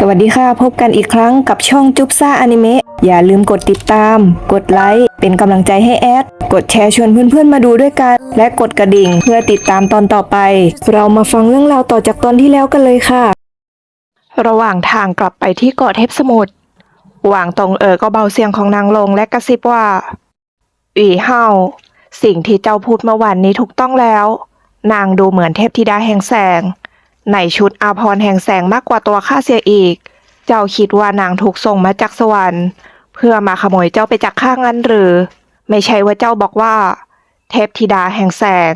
สวัสดีค่ะ พบกันอีกครั้งกับช่องจุ๊บซ่าอนิเมะอย่าลืมกดติดตาม กดไลค์ เป็นกำลังใจให้แอด กดแชร์ชวนเพื่อนๆมาดูด้วยกัน และกดกระดิ่งเพื่อติดตามตอนต่อไป เรามาฟังเรื่องราวต่อจากตอนที่แล้วกันเลยค่ะ ระหว่างทางกลับไปที่เกาะเทพสมุทรหว่างตรงเอ๋อก็เบาเสียงของนางลงและกระซิบว่าอีเฮาสิ่งที่เจ้าพูดเมื่อวานนี้ถูกต้องแล้ว นางดูเหมือนเทพธิดาแห่งแสง ในชุดอาภรแห่งแสงมากกว่าตัวข้าเสียอีก เจ้าคิดว่านางถูกส่งมาจากสวรรค์ เพื่อมาขโมยเจ้าไปจากข้างั้นหรือ ไม่ใช่ว่าเจ้าบอกว่า เทพธิดาแห่งแสง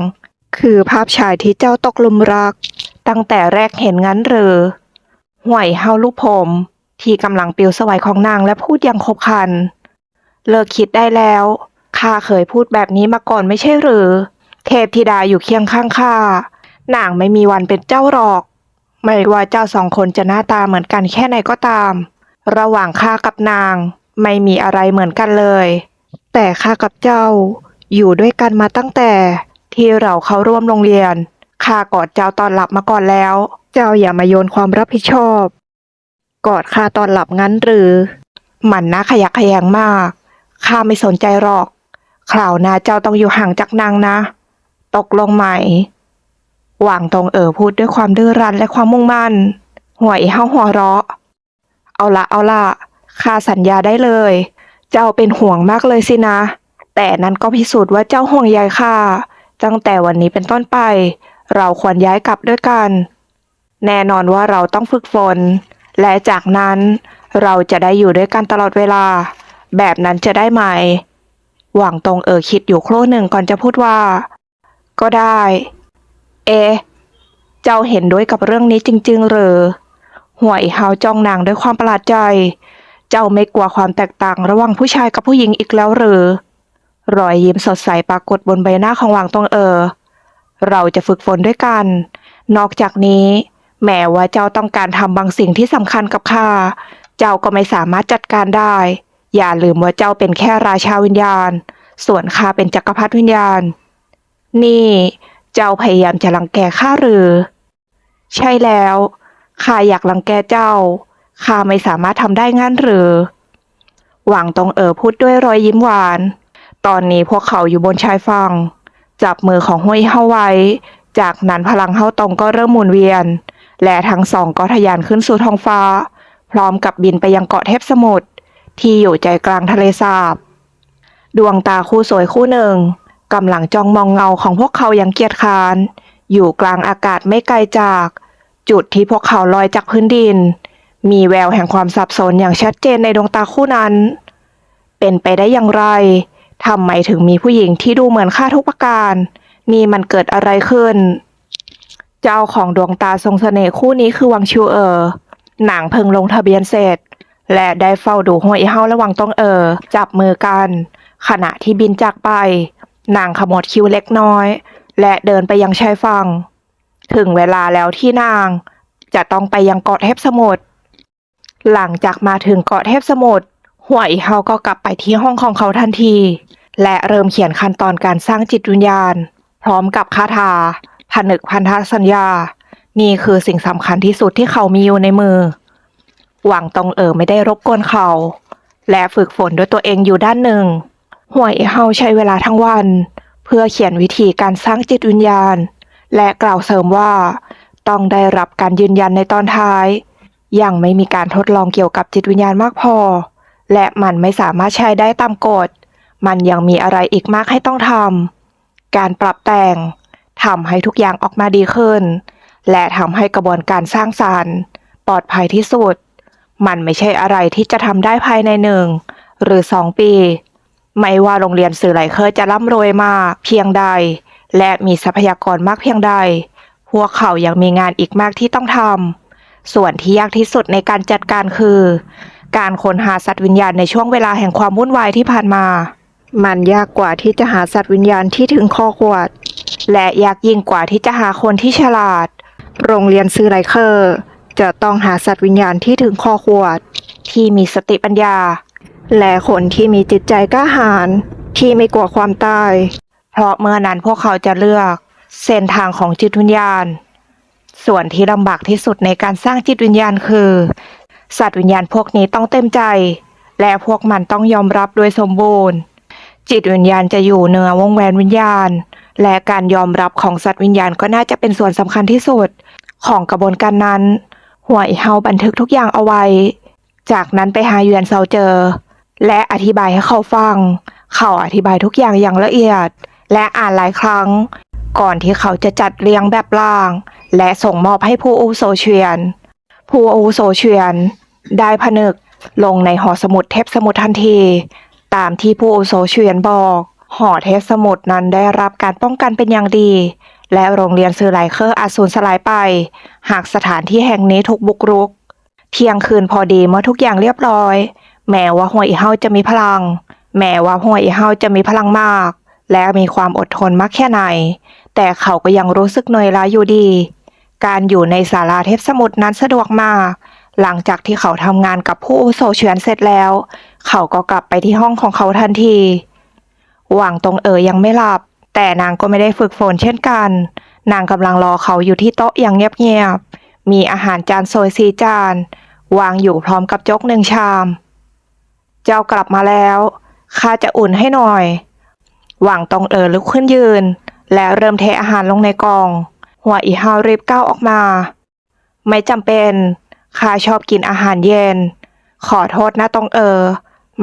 คือภาพชายที่เจ้าตกลุมรัก ตั้งแต่แรกเห็นงั้นหรือห่วยเฮาลูกผม ที่กำลังปลิวสวัยของนางและพูดอย่างขบขัน เลิกคิดได้แล้วข้าเคยพูดแบบนี้มาก่อนไม่ใช่หรือ เทพธิดาอยู่เคียงข้างข้า นางไม่มีวันเป็นเจ้าหรอก ไม่ว่าเจ้าสองคนจะหน้าตาเหมือนกันแค่ไหนก็ตาม ระหว่างข้ากับนาง ไม่มีอะไรเหมือนกันเลย แต่ข้ากับเจ้า อยู่ด้วยกันมาตั้งแต่ที่เราเข้าร่วมโรงเรียนข้ากอดเจ้าตอนหลับมาก่อนแล้ว เจ้าอย่ามาโยนความรับผิดชอบ กอดข้าตอนหลับงั้นหรือ มันน่าขยักขยงมากข้าไม่สนใจหรอกคราวหน้าเจ้าต้องอยู่ห่างจากนางนะ ตกลงไหม หว่างตรงเอ๋อพูดด้วยความดื้อรั้นและความมุ่งมั่นหวอีเฮาหัวเราะ เอาละเอาละข้าสัญญาได้เลย เจ้าเป็นห่วงมากเลยสินะ แต่นั้นก็พิสูจน์ว่าเจ้าห่วงใยข้าตั้งแต่วันนี้เป็นต้นไป เราควรย้ายกลับด้วยกัน แน่นอนว่าเราต้องฝึกฝน และจากนั้นเราจะได้อยู่ด้วยกันตลอดเวลา แบบนั้นจะได้ไหม หว่างตรงเออคิดอยู่ครู่หนึ่งก่อนจะพูดว่า ก็ได้ เอเจ้าเห็นด้วยกับเรื่องนี้จริง ๆ หรือหัวอีเฮาจ้องนางด้วยความประหลาดใจ เจ้าไม่กลัวความแตกต่างระหว่างผู้ชายกับผู้หญิงอีกแล้วหรือ รอยยิ้มสดใสปรากฏบนใบหน้าของหว่างตงเออ เราจะฝึกฝนด้วยกัน นอกจากนี้ แม้ว่าเจ้าต้องการทำบางสิ่งที่สำคัญกับข้า เจ้าก็ไม่สามารถจัดการได้ อย่าลืมว่าเจ้าเป็นแค่ราชาวิญญาณ ส่วนข้าเป็นจักรพรรดิวิญญาณ นี่ เจ้าพยายามจะรังแกข้าหรือ ใช่แล้วข้าอยากรังแกเจ้าข้าไม่สามารถทำได้งั้นหรือ หว่างตรงเอ๋อพูดด้วยรอยยิ้มหวาน ตอนนี้พวกเขาอยู่บนชายฝั่ง จับมือของห้วยเฮาไว้ จากนั้นพลังเฮาตรงก็เริ่มหมุนเวียน และทั้งสองก็ทะยานขึ้นสู่ท้องฟ้า พร้อมกับบินไปยังเกาะเทพสมุทรที่อยู่ใจกลางทะเลสาบ ดวงตาคู่สวยคู่หนึ่ง กำลังจ้องมองเงาของพวกเขาอย่างเกียจคร้าน อยู่กลางอากาศไม่ไกลจาก จุดที่พวกเขาลอยจากพื้นดิน มีแววแห่งความสับสนอย่างชัดเจนในดวงตาคู่นั้น เป็นไปได้อย่างไรทำไมถึงมีผู้หญิงที่ดูเหมือนข้าทุกประการ นี่มันเกิดอะไรขึ้น เจ้าของดวงตาทรงเสน่ห์คู่นี้คือวังชิวเอ๋อหนังเพิ่งลงทะเบียนเสร็จ และได้เฝ้าดูห้วยเฮาและวังต้องเอ๋อจับมือกัน ขณะที่บินจากไป นางขมวดคิ้วเล็กน้อย และเดินไปยังชายฝั่ง ถึงเวลาแล้วที่นางจะต้องไปยังเกาะเทพสมุทร หลังจากมาถึงเกาะเทพสมุทรหัวอีเฮาก็กลับไปที่ห้องของเขาทันที และเริ่มเขียนขั้นตอนการสร้างจิตวิญญาณ พร้อมกับคาถาผนึกพันธสัญญา นี่คือสิ่งสำคัญที่สุดที่เขามีอยู่ในมือ หวังตรงเอ๋อไม่ได้รบกวนเขา และฝึกฝนด้วยตัวเองอยู่ด้านหนึ่ง ห่วยเฮาใช้เวลาทั้งวัน เพื่อเขียนวิธีการสร้างจิตวิญญาณ และกล่าวเสริมว่า ต้องได้รับการยืนยันในตอนท้าย ยังไม่มีการทดลองเกี่ยวกับจิตวิญญาณมากพอ และมันไม่สามารถใช้ได้ตามกฎ มันยังมีอะไรอีกมากให้ต้องทำการปรับแต่งทำให้ทุกอย่างออกมาดีขึ้น และทำให้กระบวนการสร้างสรรค์ปลอดภัยที่สุด มันไม่ใช่อะไรที่จะทำได้ภายในหนึ่งหรือสองปี ไม่ว่าโรงเรียนสื่อไหลเคอร์จะร่ำรวยมากเพียงใด และมีทรัพยากรมากเพียงใด พวกเขายังมีงานอีกมากที่ต้องทำ ส่วนที่ยากที่สุดในการจัดการคือ การค้นหาสัตว์วิญญาณในช่วงเวลาแห่งความวุ่นวายที่ผ่านมา มันยากกว่าที่จะหาสัตว์วิญญาณที่ถึงคอขวด และยากยิ่งกว่าที่จะหาคนที่ฉลาด โรงเรียนซื้อไลเคอร์ จะต้องหาสัตว์วิญญาณที่ถึงคอขวด ที่มีสติปัญญา และคนที่มีจิตใจกล้าหาญที่ไม่กลัวความตาย เพราะเมื่อนั้นพวกเขาจะเลือกเส้นทางของจิตวิญญาณ ส่วนที่ลำบากที่สุดในการสร้างจิตวิญญาณคือ สัตว์วิญญาณพวกนี้ต้องเต็มใจ และพวกมันต้องยอมรับโดยสมบูรณ์ จิตวิญญาณจะอยู่เหนือวงแหวนวิญญาณ และการยอมรับของสัตว์วิญญาณก็น่าจะเป็นส่วนสำคัญที่สุด ของกระบวนการนั้นหัวไอเฮาบันทึกทุกอย่างเอาไว้ จากนั้นไปหาเยวนเซาเจอ และอธิบายให้เขาฟัง เขาอธิบายทุกอย่างอย่างละเอียด และอ่านหลายครั้ง ก่อนที่เขาจะจัดเรียงแบบล่าง และส่งมอบให้ผู้อาวุโสเชียน ผู้อาวุโสเชียน ได้ผนึกลงในหอสมุดเทพสมุดทันที ตามที่ผู้อาวุโสเชียนบอก หอเทพสมุดนั้นได้รับการป้องกันเป็นอย่างดี และโรงเรียนซือไหลเคอร์อาจสูญสลายไป หากสถานที่แห่งนี้ถูกบุกรุก เที่ยงคืนพอดีเมื่อทุกอย่างเรียบร้อย แม้ว่าหัวอีเฮาจะมีพลัง แม้ว่าหัวอีเฮาจะมีพลังมาก และมีความอดทนมากแค่ไหน แต่เขาก็ยังรู้สึกเหนื่อยล้าอยู่ดี การอยู่ในศาลาเทพสมุทรนั้นสะดวกมาก หลังจากที่เขาทำงานกับผู้อุโสเฉือนเสร็จแล้ว เขาก็กลับไปที่ห้องของเขาทันที หว่างตรงเอ๋ยยังไม่หลับ แต่นางก็ไม่ได้ฝึกฝนเช่นกัน นางกำลังรอเขาอยู่ที่โต๊ะอย่างเงียบๆมีอาหารจานโซยซีจาน วางอยู่พร้อมกับจกหนึ่งชาม เจ้ากลับมาแล้วข้าจะอุ่นให้หน่อย หว่างตรงเอ๋อลุกขึ้นยืน และเริ่มเทอาหารลงในกอง หัวอีฮาวรีบก้าวออกมา ไม่จำเป็นข้าชอบกินอาหารเย็น ขอโทษนะตรงเอ๋อ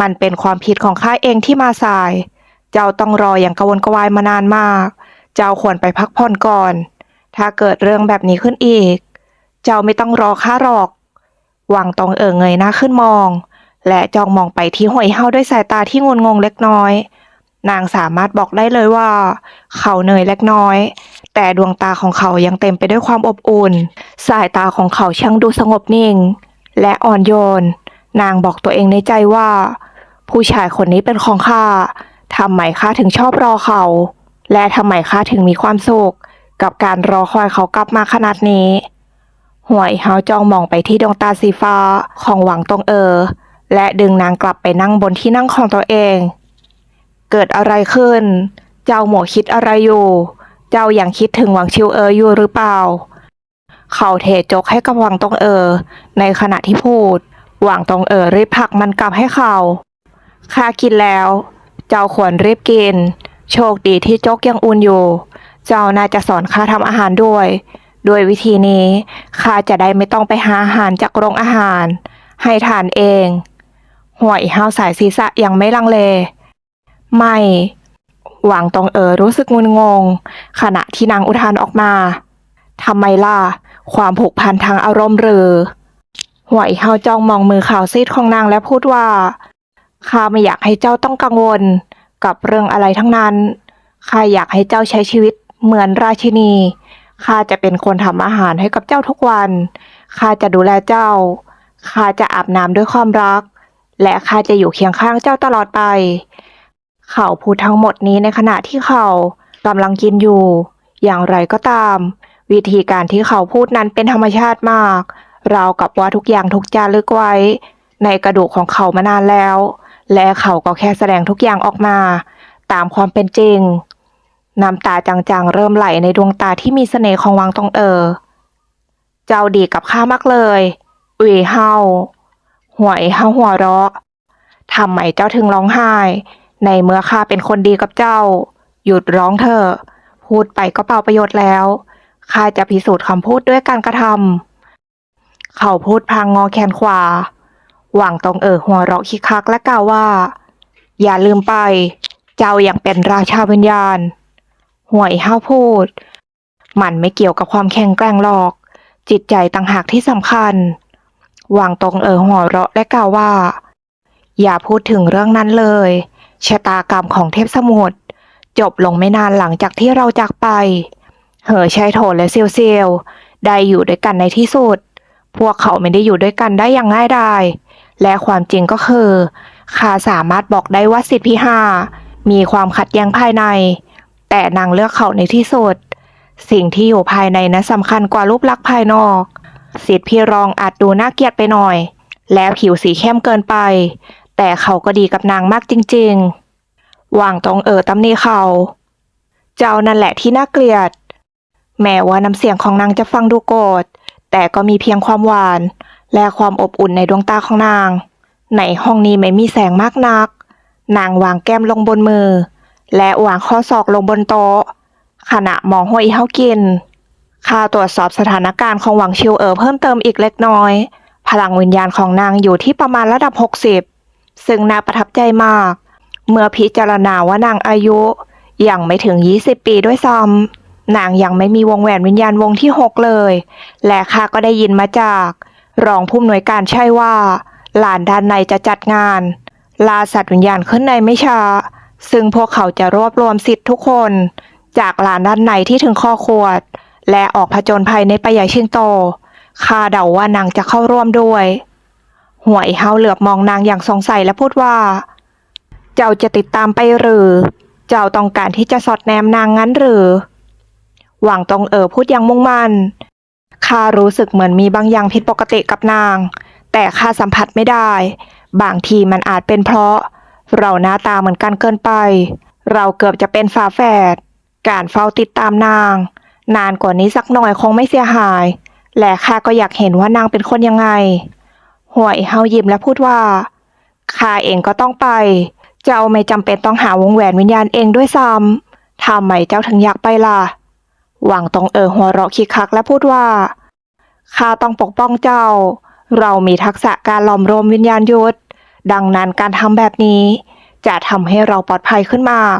มันเป็นความผิดของข้าเองที่มาสาย เจ้าต้องรออย่างกระวนกระวายมานานมาก เจ้าควรไปพักผ่อนก่อน ถ้าเกิดเรื่องแบบนี้ขึ้นอีก เจ้าไม่ต้องรอข้าหรอก หวังตรงเอ๋อเงยหน้าขึ้นมอง และจ้องมองไปที่หวยเฮาด้วยสายตาที่งุนงงเล็กน้อย นางสามารถบอกได้เลยว่า เขาเหนื่อยเล็กน้อย แต่ดวงตาของเขายังเต็มไปด้วยความอบอุ่น สายตาของเขาช่างดูสงบนิ่ง และอ่อนโยน นางบอกตัวเองในใจว่า ผู้ชายคนนี้เป็นของข้าทำไมข้าถึงชอบรอเขา และทำไมข้าถึงมีความสุขกับการรอคอยเขากลับมาขนาดนี้หวยเฮาจ้องมองไปที่ดวงตาสีฟ้าของหวังตรงเออ และดึงนางกลับไปนั่งบนที่นั่งของตัวเอง เกิดอะไรขึ้น เจ้าหมวคิดอะไรอยู่ เจ้ายังคิดถึงหวังชิวเอออยู่หรือเปล่า เขาเทจกให้กับหวังตรงเออ ในขณะที่พูด หวังตรงเออรีบผลักมันกลับให้เขาข้ากินแล้ว เจ้าควรรีบกิน โชคดีที่จกยังอุ่นอยู่ เจ้าน่าจะสอนข้าทำอาหารด้วย ด้วยวิธีนี้ข้าจะได้ไม่ต้องไปหาอาหารจากโรงอาหาร ให้ทานเอง ห่วยห้าวสายศีรษะยังไม่ลังเล ไม่ หวังตรงเออรู้สึกงุนงง ขณะที่นางอุทานออกมาทำไมล่ะ ความผูกพันทางอารมณ์หรือหวยเฮาจ้องมองมือขาวซีดของนางและพูดว่า ข้าไม่อยากให้เจ้าต้องกังวล กับเรื่องอะไรทั้งนั้น ข้าอยากให้เจ้าใช้ชีวิตเหมือนราชินี ข้าจะเป็นคนทำอาหารให้กับเจ้าทุกวัน ข้าจะดูแลเจ้า ข้าจะอาบน้ำด้วยความรัก และข้าจะอยู่เคียงข้างเจ้าตลอดไป เขาพูดทั้งหมดนี้ในขณะที่เขากำลังกินอยู่ อย่างไรก็ตาม วิธีการที่เขาพูดนั้นเป็นธรรมชาติมาก ราวกับว่าทุกอย่างถูกจารึกไว้ ในกระดูกของเขามานานแล้ว และเขาก็แค่แสดงทุกอย่างออกมา ตามความเป็นจริง น้ำตาจางๆเริ่มไหลในดวงตาที่มีเสน่ห์ของวังตองเออ เจ้าดีกับข้ามากเลยอุยเฮา หวยเฮาหัวเราะทำไมเจ้าถึงร้องไห้ ในเมื่อข้าเป็นคนดีกับเจ้า หยุดร้องเถอะพูดไปก็เปล่าประโยชน์แล้วข้าจะพิสูจน์คำพูดด้วยการกระทำเขาพูดพางงอแขนขวา หวังตรงเอ่อหัวเราะคิกคักและกล่าวว่า อย่าลืมไป เจ้ายัางเป็นราชาวิญญาณ ห่วยห้าพูด มันไม่เกี่ยวกับความแข็งแกร่งหรอก จิตใจต่างหากที่สำคัญ หวังตรงเออหัวเราะและกล่าวว่า อย่าพูดถึงเรื่องนั้นเลย ชะตากรรมของเทพสมุทรจบลงไม่นานหลังจากที่เราจากไป เหอชัยโถและเซียวเซียวได้อยู่ด้วยกันในที่สุด พวกเขาไม่ได้อยู่ด้วยกันได้อย่างง่ายดายและความจริงก็คือข้าสามารถบอกได้ว่าสิทธิพิห้ามีความขัดแย้งภายใน แต่นางเลือกเขาในที่สุด สิ่งที่อยู่ภายในนั้นสำคัญกว่ารูปลักษณ์ภายนอก สิทธิพี่รองอาจดูน่าเกลียดไปหน่อย แล้วผิวสีเข้มเกินไป แต่เขาก็ดีกับนางมากจริงๆ หว่างตรงเออตำหนิเขา เจ้านั่นแหละที่น่าเกลียด แม้ว่าน้ำเสียงของนางจะฟังดูโกรธ แต่ก็มีเพียงความหวาน และความอบอุ่นในดวงตาของนาง ในห้องนี้ไม่มีแสงมากนัก นางวางแก้มลงบนมือ และวางข้อศอกลงบนโต๊ะขณะมองห้วยเฮากิน ข้าตรวจสอบสถานการณ์ของหวังชิวเอ๋อเพิ่มเติมอีกเล็กน้อย พลังวิญญาณของนางอยู่ที่ประมาณระดับ 60 ซึ่งน่าประทับใจมาก เมื่อพิจารณาว่านางอายุยังไม่ถึง 20 ปีด้วยซ้ำนางยังไม่มีวงแหวนวิญญาณวงที่ 6 เลย และข้าก็ได้ยินมาจาก รองผู้อำนวยการใช่ว่า หลานด้านในจะจัดงาน ลาสัตว์วิญญาณขึ้นในไม่ช้าซึ่งพวกเขาจะรวบรวมสิทธิ์ทุกคน จากลานด้านในที่ถึงข้อขวด และออกผจญภัยในปะยายชิงโตข้าเดาว่านางจะเข้าร่วมด้วย หวยเฮาเหลือบมองนางอย่างสงสัยและพูดว่า เจ้าจะติดตามไปหรือ เจ้าต้องการที่จะสอดแนมนางงั้นหรือ หวังตรงเอ๋อพูดอย่างมุ่งมั่นข้ารู้สึกเหมือนมีบางอย่างผิดปกติกับนาง แต่ข้าสัมผัสไม่ได้ บางทีมันอาจเป็นเพราะ เราหน้าตาเหมือนกันเกินไป เราเกือบจะเป็นฝาแฝดการเฝ้าติดตามนาง นานกว่านี้สักหน่อยคงไม่เสียหาย และข้าก็อยากเห็นว่านางเป็นคนยังไง ห่วยเฮายิ้มและพูดว่า ข้าเองก็ต้องไป เจ้าไม่จำเป็นต้องหาวงแหวนวิญญาณเองด้วยซ้ำทำไมเจ้าถึงอยากไปล่ะ หวังตรงเออหัวเราะคิกคักและพูดว่า ข้าต้องปกป้องเจ้า เรามีทักษะการหลอมรวมวิญญาณยุทธดังนั้นการทำแบบนี้ จะทำให้เราปลอดภัยขึ้นมาก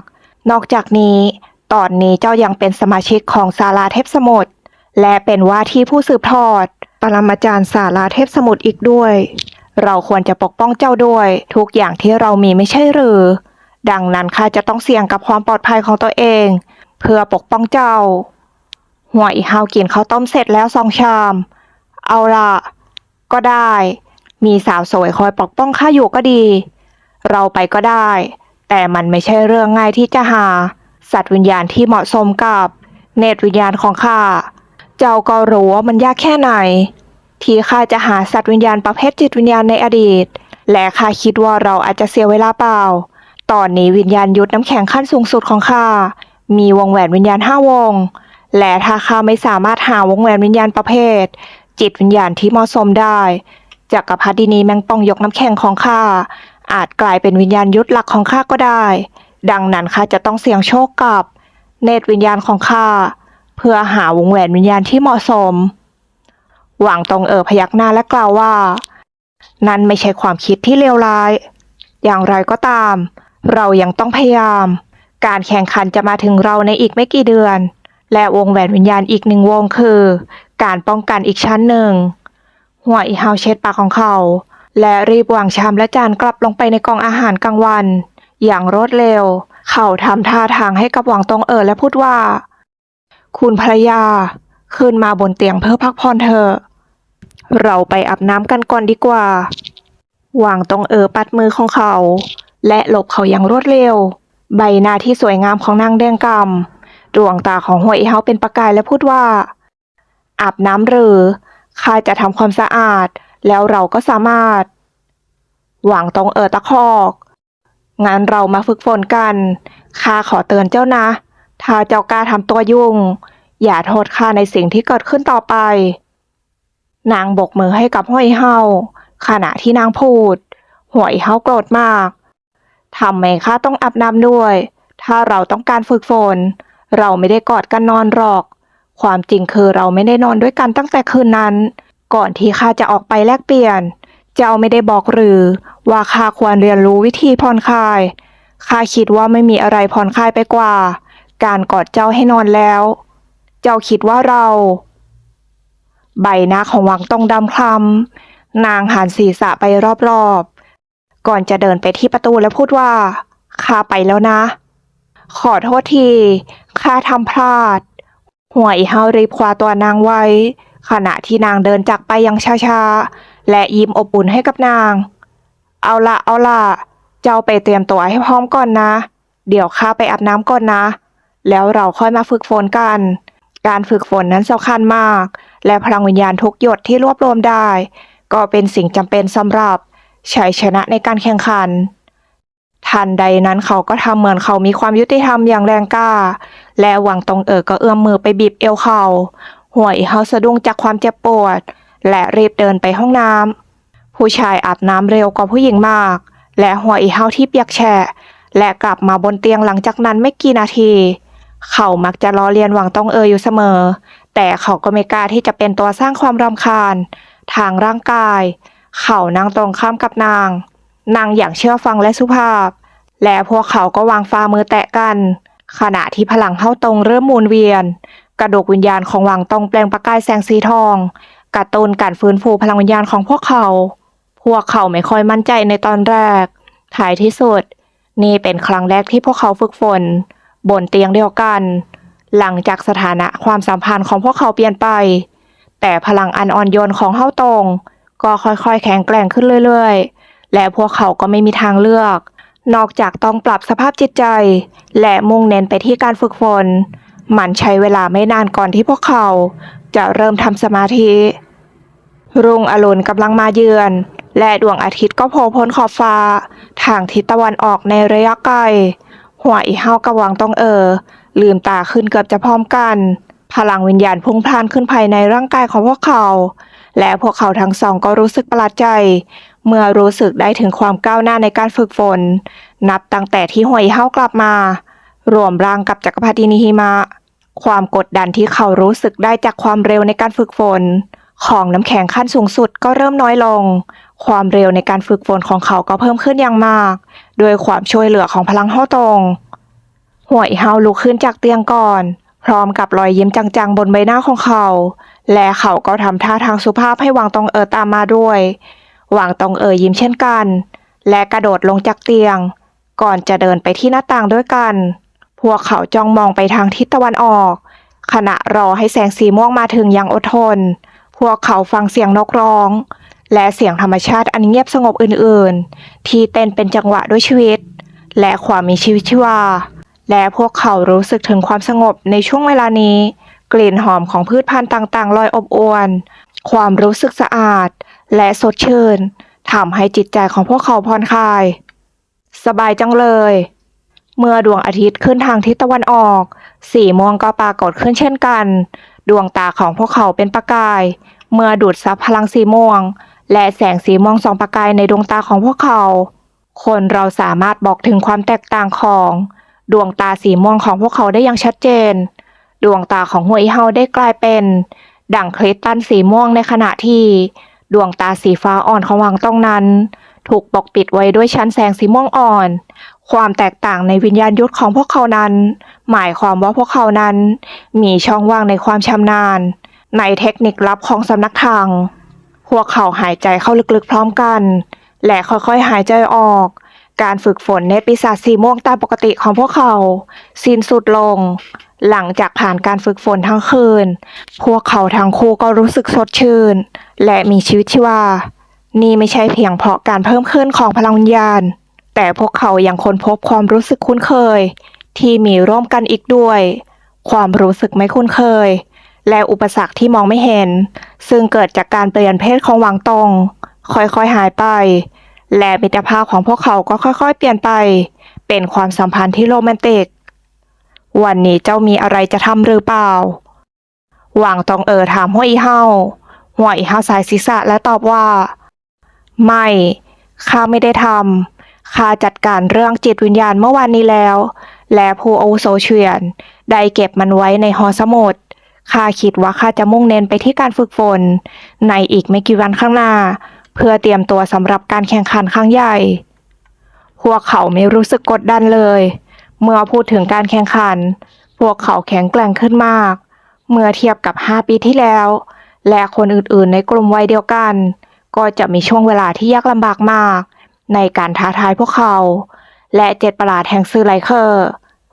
นอกจากนี้ ตอนนี้เจ้ายังเป็นสมาชิกของศาลาเทพสมุทรและเป็นว่าที่ผู้สืบทอด ปรมาจารย์ศาลาเทพสมุทรอีกด้วย เราควรจะปกป้องเจ้าด้วย ทุกอย่างที่เรามีไม่ใช่หรือ ดังนั้นข้าจะต้องเสี่ยงกับความปลอดภัยของตัวเอง เพื่อปกป้องเจ้า หัวอีฮาวกินข้าวต้มเสร็จแล้วสองชาม เอาละก็ได้ มีสาวสวยคอยปกป้องข้าอยู่ก็ดี เราไปก็ได้ แต่มันไม่ใช่เรื่องง่ายที่จะหา สัตว์วิญญาณที่เหมาะสมกับเนตรวิญญาณของข้า เจ้าก็รู้ว่ามันยากแค่ไหน ที่ข้าจะหาสัตว์วิญญาณประเภทจิตวิญญาณในอดีต และข้าคิดว่าเราอาจจะเสียเวลาเปล่า ตอนนี้วิญญาณยุทธน้ำแข็งขั้นสูงสุดของข้า มีวงแหวนวิญญาณห้าวง และถ้าข้าไม่สามารถหาวงแหวนวิญญาณประเภท จิตวิญญาณที่เหมาะสมได้จักรพรรดินีแมงป่องยกน้ำแข็งของข้าอาจกลายเป็นวิญญาณยุทธหลักของข้าก็ได้ ดังนั้นข้าจะต้องเสี่ยงโชคกับเนตรวิญญาณของข้าเพื่อหาวงแหวนวิญญาณที่เหมาะสม หวังตรงเอ๋อพยักหน้าและกล่าวว่า นั่นไม่ใช่ความคิดที่เลวร้าย อย่างไรก็ตาม เรายังต้องพยายาม การแข่งขันจะมาถึงเราในอีกไม่กี่เดือน และวงแหวนวิญญาณอีกหนึ่งวงคือ การป้องกันอีกชั้นหนึ่ง หัวอีเฮาเช็ดปากของเขา และรีบวางชามและจานกลับลงไปในกองอาหารกลางวัน อย่างรวดเร็ว เขาทำท่าทางให้กับหวังตงเอ๋อและพูดว่า คุณภรรยา ขึ้นมาบนเตียงเพื่อพักผ่อนเถอะ เราไปอาบน้ำกันก่อนดีกว่า หวังตงเอ๋อปัดมือของเขา และหลบเขาอย่างรวดเร็ว ใบหน้าที่สวยงามของนางแดงกำดวงตาของหัวอีเฮาเป็นประกายและพูดว่า อาบน้ำหรือข้าจะทำความสะอาด แล้วเราก็สามารถ หวังตรงเออตะคอก งั้นเรามาฝึกฝนกันข้าขอเตือนเจ้านะ ถ้าเจ้ากล้าทำตัวยุ่ง อย่าโทษข้าในสิ่งที่เกิดขึ้นต่อไป นางบกมือให้กับห้อยเฮาขณะที่นางพูดหัวไอ้เฮาโกรธมากทำไมข้าต้องอาบน้ำด้วย ถ้าเราต้องการฝึกฝน เราไม่ได้กอดกันนอนหรอก ความจริงคือเราไม่ได้นอนด้วยกันตั้งแต่คืนนั้น ก่อนที่ข้าจะออกไปแลกเปลี่ยน เจ้าไม่ได้บอกหรือ ว่าข้าควรเรียนรู้วิธีผ่อนคลายข้าคิดว่าไม่มีอะไรผ่อนคลายไปกว่า การกอดเจ้าให้นอนแล้ว เจ้าคิดว่าเรา ใบหน้าของหวังตรงดำคล้ำนางหันศีรษะไปรอบๆ ก่อนจะเดินไปที่ประตูและพูดว่าข้าไปแล้วนะ ขอโทษทีข้าทำพลาด หัวอีเฮารีบคว้าตัวนางไว้ ขณะที่นางเดินจากไปอยังช้าๆ และยิ้มอบอุ่นให้กับนาง เอาละเอาละเจ้าไปเตรียมตัวให้พร้อมก่อนนะ เดี๋ยวข้าไปอาบน้ำก่อนนะ แล้วเราค่อยมาฝึกฝนกัน การฝึกฝนนั้นสำคัญมาก และพลังวิญญาณทุกหยดที่รวบรวมได้ ก็เป็นสิ่งจำเป็นสำหรับชัยชนะในการแข่งขัน ทันใดนั้นเขาก็ทำเหมือนเขามีความยุติธรรมอย่างแรงกล้า และหวังตรงเอ๋อก็เอื้อมมือไปบีบเอวเขาหัวอีเฮาสะดุ้งจากความเจ็บปวด และรีบเดินไปห้องน้ำ ผู้ชายอาบน้ำเร็วกว่าผู้หญิงมาก และหัวอีเฮาที่เปียกแฉะและกลับมาบนเตียงหลังจากนั้นไม่กี่นาที เขามักจะล้อเลียนหวังต้องเอออยู่เสมอ แต่เขาก็ไม่กล้าที่จะเป็นตัวสร้างความรำคาญ ทางร่างกาย เขานั่งตรงข้ามกับนาง นางอย่างเชื่อฟังและสุภาพ และพวกเขาก็วางฝ่ามือแตะกัน ขณะที่พลังเข้าตรงเริ่มหมุนเวียน กระดูกวิญญาณของหวังตรงแปลงประกายแสงสีทองกระตุ้นการฟื้นฟูพลังวิญญาณของพวกเขา พวกเขาไม่ค่อยมั่นใจในตอนแรก ท้ายที่สุด นี่เป็นครั้งแรกที่พวกเขาฝึกฝน บนเตียงเดียวกัน หลังจากสถานะความสัมพันธ์ของพวกเขาเปลี่ยนไป แต่พลังอันอ่อนโยนของเฮาตรงก็ค่อยๆ แข็งแกร่งขึ้นเรื่อยๆ และพวกเขาก็ไม่มีทางเลือก นอกจากต้องปรับสภาพจิตใจ และมุ่งเน้นไปที่การฝึกฝน มันใช้เวลาไม่นานก่อนที่พวกเขา จะเริ่มทำสมาธิ รุ่งอรุณกำลังมาเยือน และดวงอาทิตย์ก็โผล่พ้นขอบฟ้า ทางทิศตะวันออกในระยะไกล หัวอีเฮากำวังต้องเออ ลืมตาขึ้นเกือบจะพร้อมกัน พลังวิญญาณพุ่งพล่านขึ้นภายในร่างกายของพวกเขา และพวกเขาทั้งสองก็รู้สึกประหลาดใจ เมื่อรู้สึกได้ถึงความก้าวหน้าในการฝึกฝน นับตั้งแต่ที่หัวอีเฮากลับมา รวมร่างกับจักรพรรดินิฮิมะ ความกดดันที่เขารู้สึกได้จากความเร็วในการฝึกฝน ของน้ำแข็งขั้นสูงสุดก็เริ่มน้อยลง ความเร็วในการฝึกฝนของเขาก็เพิ่มขึ้นอย่างมากโดยความช่วยเหลือของพลังเฮาตรงหวอีเฮาลุกขึ้นจากเตียงก่อน พร้อมกับรอยยิ้มจังๆบนใบหน้าของเขา และเขาก็ทำท่าทางสุภาพให้วางตองเออตามมาด้วยวางตองเออยิ้มเช่นกัน และกระโดดลงจากเตียง ก่อนจะเดินไปที่หน้าต่างด้วยกัน พวกเขาจ้องมองไปทางทิศตะวันออก ขณะรอให้แสงสีม่วงมาถึงอย่างอดทน พวกเขาฟังเสียงนกร้อง และเสียงธรรมชาติอันเงียบสงบอื่นๆ ที่เต้นเป็นจังหวะด้วยชีวิต และความมีชีวิตชีวา และพวกเขารู้สึกถึงความสงบในช่วงเวลานี้ กลิ่นหอมของพืชพันธุ์ต่างๆ ลอยอบอวน ความรู้สึกสะอาด และสดชื่นทำให้จิตใจของพวกเขาผ่อนคลาย สบายจังเลย เมื่อดวงอาทิตย์ขึ้นทางทิศตะวันออก สีม่วงก็ปรากฏขึ้นเช่นกัน ดวงตาของพวกเขาเป็นประกาย เมื่อดูดซับพลังสีม่วง และแสงสีม่วงสองประกายในดวงตาของพวกเขา คนเราสามารถบอกถึงความแตกต่างของ ดวงตาสีม่วงของพวกเขาได้อย่างชัดเจน ดวงตาของหวยเฮาได้กลายเป็น ดั่งคริสตัลสีม่วงในขณะที่ ดวงตาสีฟ้าอ่อนของวังต้องนั้น ถูกปกปิดไว้ด้วยชั้นแสงสีม่วงอ่อน ความแตกต่างในวิญญาณยุทธของพวกเขานั้น หมายความว่าพวกเขานั้น มีช่องว่างในความชำนาญ ในเทคนิคลับของสำนักทาง พวกเขาหายใจเข้าลึกๆพร้อมกัน และค่อยๆหายใจออก การฝึกฝนในปีศาจสีม่วงตามปกติของพวกเขา สิ้นสุดลง หลังจากผ่านการฝึกฝนทั้งคืน พวกเขาทั้งคู่ก็รู้สึกสดชื่น และมีชีวิตชีวา นี่ไม่ใช่เพียงเพราะการเพิ่มขึ้นของพลังวิญญาณ แต่พวกเขายังค้นพบความรู้สึกคุ้นเคย ที่มีร่วมกันอีกด้วย ความรู้สึกไม่คุ้นเคย และอุปสรรคที่มองไม่เห็น ซึ่งเกิดจากการเปลี่ยนเพศของหวังตงค่อยๆหายไป และมิตรภาพของพวกเขาก็ค่อยๆ เปลี่ยนไป เป็นความสัมพันธ์ที่โรแมนติก วันนี้เจ้ามีอะไรจะทำหรือเปล่า หวังตองเอ๋อถามหัวอีเฮาหัวอีเฮาสายศีรษะและตอบว่า ไม่ข้าไม่ได้ทำข้าจัดการเรื่องจิตวิญญาณเมื่อวานนี้แล้ว และผู้อาวุโสเฉียนได้เก็บมันไว้ในหอสมุด ข้าคิดว่าข้าจะมุ่งเน้นไปที่การฝึกฝน ในอีกไม่กี่วันข้างหน้า เพื่อเตรียมตัวสำหรับการแข่งขันครั้งใหญ่ พวกเขาไม่รู้สึกกดดันเลย เมื่อพูดถึงการแข่งขัน พวกเขาแข็งแกร่งขึ้นมาก เมื่อเทียบกับ 5 ปีที่แล้ว และคนอื่นๆ ในกลุ่มวัยเดียวกัน ก็จะมีช่วงเวลาที่ยากลำบากมาก ในการท้าทายพวกเขา และเจ็ดประหลาดแห่งซื้อไลเคอร์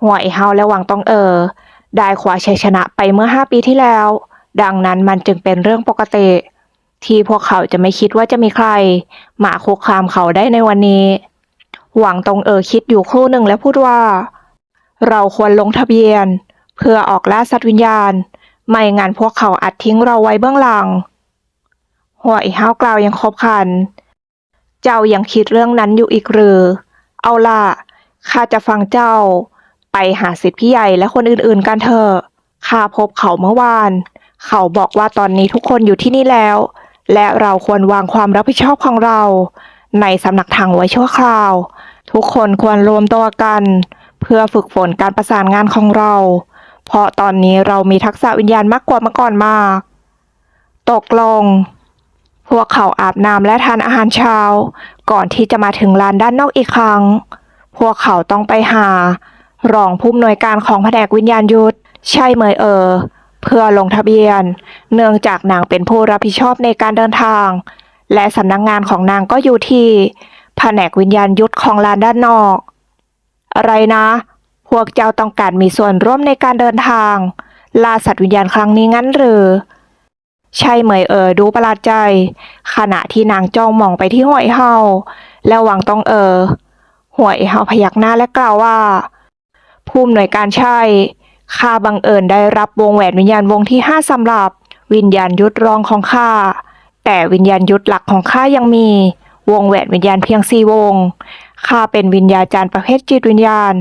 หัวไอเฮาและหวังตองเออ ได้คว้าชัยชนะไปเมื่อ 5 ปีที่แล้ว ดังนั้นมันจึงเป็นเรื่องปกติ ที่พวกเขาจะไม่คิดว่าจะมีใคร มาคุกคามเขาได้ในวันนี้ หวังตรงเออคิดอยู่ครู่หนึ่งและพูดว่า เราควรลงทะเบียน เพื่อออกล่าสัตว์วิญญาณ ไม่งั้นพวกเขาอาจทิ้งเราไว้เบื้องหลัง หัวไอ้ห้าวกล่าวยังคบคัน เจ้ายังคิดเรื่องนั้นอยู่อีกหรือ เอาล่ะข้าจะฟังเจ้า ไปหาสิทธิพี่ใหญ่และคนอื่นๆกันเถอะข้าพบเขาเมื่อวาน เขาบอกว่าตอนนี้ทุกคนอยู่ที่นี่แล้ว และเราควรวางความรับผิดชอบของเรา ในสำนักทางไว้ชั่วคราว ทุกคนควรรวมตัวกัน เพื่อฝึกฝนการประสานงานของเรา เพราะตอนนี้เรามีทักษะวิญญาณมากกว่าเมื่อก่อนมาก ตกลง พวกเขาอาบน้ำและทานอาหารเช้า ก่อนที่จะมาถึงลานด้านนอกอีกครั้ง พวกเขาต้องไปหา รองผู้อำนวยการของแผนกวิญญาณยุทธใช่เมยเออ เพื่อลงทะเบียน เนื่องจากนางเป็นผู้รับผิดชอบในการเดินทาง และสำนักงงานของนางก็อยู่ที่แผนกวิญญาณยุทธของลานด้านนอก อะไรนะ พวกเจ้าต้องการมีส่วนร่วมในการเดินทางล่าสัตว์วิญญาณครั้งนี้งั้นหรือใช่เหมยเออดูประหลาดใจ ขณะที่นางจ้องมองไปที่หวยเฮาแล้วหวังตองเออหวยเฮาพยักหน้าและกล่าวว่า ผู้อำนวยการใช่ข้าบังเอิญได้รับวงแหวนวิญญาณวงที่ห้าสำหรับ วิญญาณยุทธรองของข้าแต่วิญญาณยุทธหลักของข้ายังมี วงแหวนวิญญาณเพียงสี่วงข้าเป็นวิญญาจารย์ประเภทจิตวิญญาณ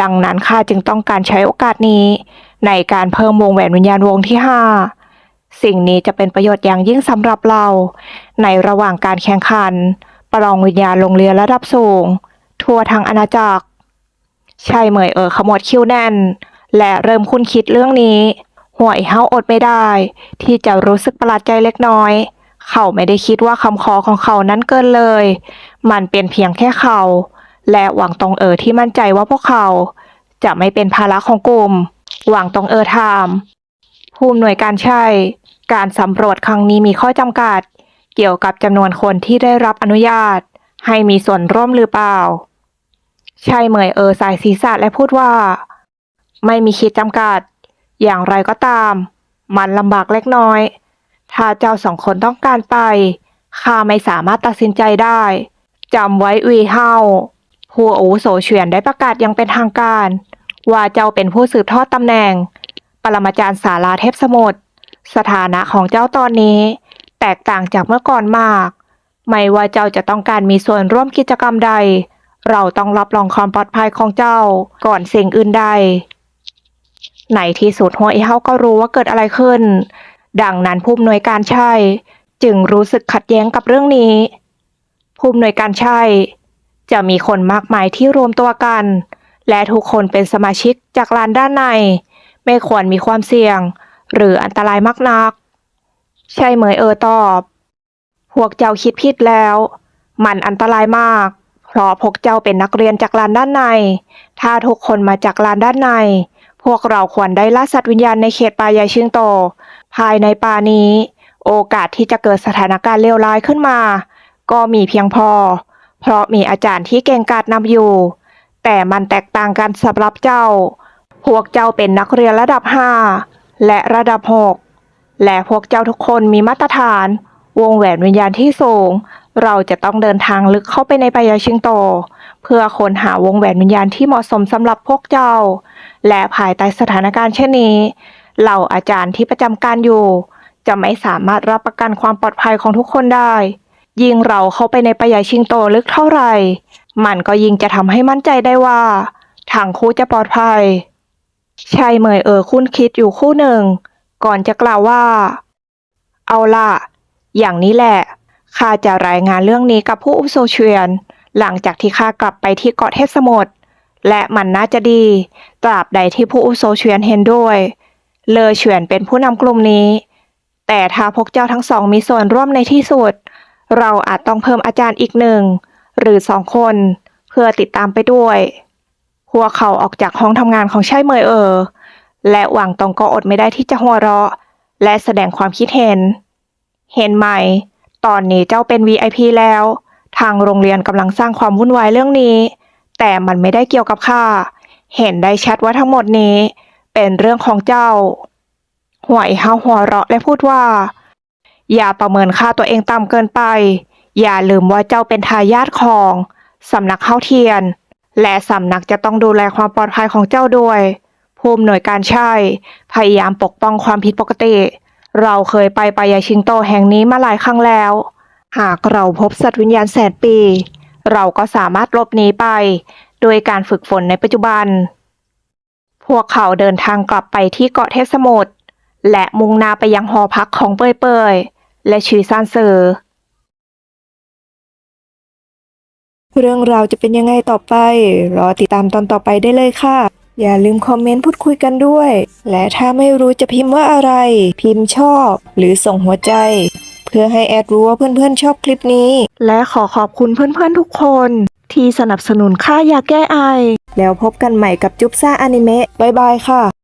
ดังนั้นข้าจึงต้องการใช้โอกาสนี้ ในการเพิ่มวงแหวนวิญญาณวงที่ห้าสิ่งนี้จะเป็นประโยชน์อย่างยิ่งสำหรับเรา ในระหว่างการแข่งขัน ประลองวิญญาณโรงเรียนระดับสูง ทั่วทั้งอาณาจักร ชายเหมยเออขมวดคิ้วแน่น และเริ่มคุ้นคิดเรื่องนี้ห่วยเฮาอดไม่ได้ ที่จะรู้สึกประหลาดใจเล็กน้อย เขาไม่ได้คิดว่าคำขอของเขานั้นเกินเลย มันเป็นเพียงแค่เขา และหวังตรงเออที่มั่นใจว่าพวกเขา จะไม่เป็นภาระของกลุ่ม หวังตรงเออถามผู้อำนวยการใช่ การสำรวจครั้งนี้มีข้อจำกัด เกี่ยวกับจำนวนคนที่ได้รับอนุญาต ให้มีส่วนร่วมหรือเปล่า ใช่เหมยเออสายศีรษะและพูดว่า ไม่มีขีดจำกัด อย่างไรก็ตาม มันลำบากเล็กน้อย ถ้าเจ้าสองคนต้องการไปข้าไม่สามารถตัดสินใจได้จำไว้วีเฮาผู้อาวุโสเฉียนได้ประกาศอยังเป็นทางการ ว่าเจ้าเป็นผู้สืบทอดตำแหน่ง ปรมาจารย์สาราเทพสมุทรสถานะของเจ้าตอนนี้ แตกต่างจากเมื่อก่อนมาก ไม่ว่าเจ้าจะต้องการมีส่วนร่วมกิจกรรมใด เราต้องรับรองความปลอดภัยของเจ้าก่อนสิ่งอื่นใดในที่สุดหัวไอ้เฮาก็รู้ว่าเกิดอะไรขึ้น ดังนั้นผู้อำนวยการใช่ จึงรู้สึกขัดแย้งกับเรื่องนี้ผู้อำนวยการใช่ จะมีคนมากมายที่รวมตัวกัน และทุกคนเป็นสมาชิกจากลานด้านใน ไม่ควรมีความเสี่ยง หรืออันตรายมากนัก ใช่เหมยเออตอบ พวกเจ้าคิดผิดแล้ว มันอันตรายมาก เพราะพวกเจ้าเป็นนักเรียนจากลานด้านใน ถ้าทุกคนมาจากลานด้านใน พวกเราควรได้ล่าสัตว์วิญญาณในเขตป่ายายชิงโต ภายในป่านี้ โอกาสที่จะเกิดสถานการณ์เลวร้ายขึ้นมา ก็มีเพียงพอ เพราะมีอาจารย์ที่เก่งกาจนำอยู่ แต่มันแตกต่างกันสำหรับเจ้า พวกเจ้าเป็นนักเรียนระดับ5และระดับ6และพวกเจ้าทุกคนมีมาตรฐาน วงแหวนวิญญาณที่สูง เราจะต้องเดินทางลึกเข้าไปในปายาชิงโต เพื่อค้นหาวงแหวนวิญญาณที่เหมาะสมสำหรับพวกเจ้า และภายใต้สถานการณ์เช่นนี้ เหล่าอาจารย์ที่ประจำการอยู่ จะไม่สามารถรับประกันความปลอดภัยของทุกคนได้ ยิ่งเราเข้าไปในปายาชิงโตลึกเท่าไหร่ มันก็ยิ่งจะทำให้มั่นใจได้ว่าทางคู่จะปลอดภัยชายเหมยเออคุ้นคิดอยู่คู่หนึ่ง ก่อนจะกล่าวว่า เอาล่ะ อย่างนี้แหละ ข้าจะรายงานเรื่องนี้กับผู้อุโซเชียน หลังจากที่ข้ากลับไปที่เกาะเทพสมุทรและมันน่าจะดี ตราบใดที่ผู้อุโซเชียนเห็นด้วย เลอเฉียนเป็นผู้นำกลุ่มนี้ แต่ถ้าพวกเจ้าทั้งสองมีส่วนร่วมในที่สุด เราอาจต้องเพิ่มอาจารย์อีกหนึ่ง หรือสองคน เพื่อติดตามไปด้วย พวกเขาออกจากห้องทำงานของชายเมยเออ และหวังตองก็อดไม่ได้ที่จะหัวเราะ และแสดงความคิดเห็น เห็นไหม ตอนนี้เจ้าเป็น VIP แล้ว ทางโรงเรียนกำลังสร้างความวุ่นวายเรื่องนี้ แต่มันไม่ได้เกี่ยวกับข้า เห็นได้ชัดว่าทั้งหมดนี้ เป็นเรื่องของเจ้า หวยเฮาหัวเราะและพูดว่า อย่าประเมินค่าตัวเองต่ำเกินไป อย่าลืมว่าเจ้าเป็นทายาทของสำนักเฮาเทียน และสำนักจะต้องดูแลความปลอดภัยของเจ้าด้วยผู้อำนวยการใช่ พยายามปกป้องความผิดปกติ เราเคยไปปายาชิงโตแห่งนี้มาหลายครั้งแล้ว หากเราพบสัตว์วิญญาณแสนปี เราก็สามารถหลบหนีไป โดยการฝึกฝนในปัจจุบัน พวกเขาเดินทางกลับไปที่เกาะเทพสมุทรและมุ่งหน้าไปยังหอพักของเปยเปยและชื่อซานเซอร์เรื่องราวจะเป็นยังไงต่อไป รอติดตามตอนต่อไปได้เลยค่ะ อย่าลืมคอมเมนต์พูดคุยกันด้วย และถ้าไม่รู้จะพิมพ์ว่าอะไร พิมพ์ชอบ หรือส่งหัวใจ เพื่อให้แอดรู้ว่าเพื่อนๆชอบคลิปนี้ และขอขอบคุณเพื่อนๆทุกคน ที่สนับสนุนค่ายาแก้ไอ แล้วพบกันใหม่กับจุ๊บซ่าอนิเมะบ๊ายบายค่ะ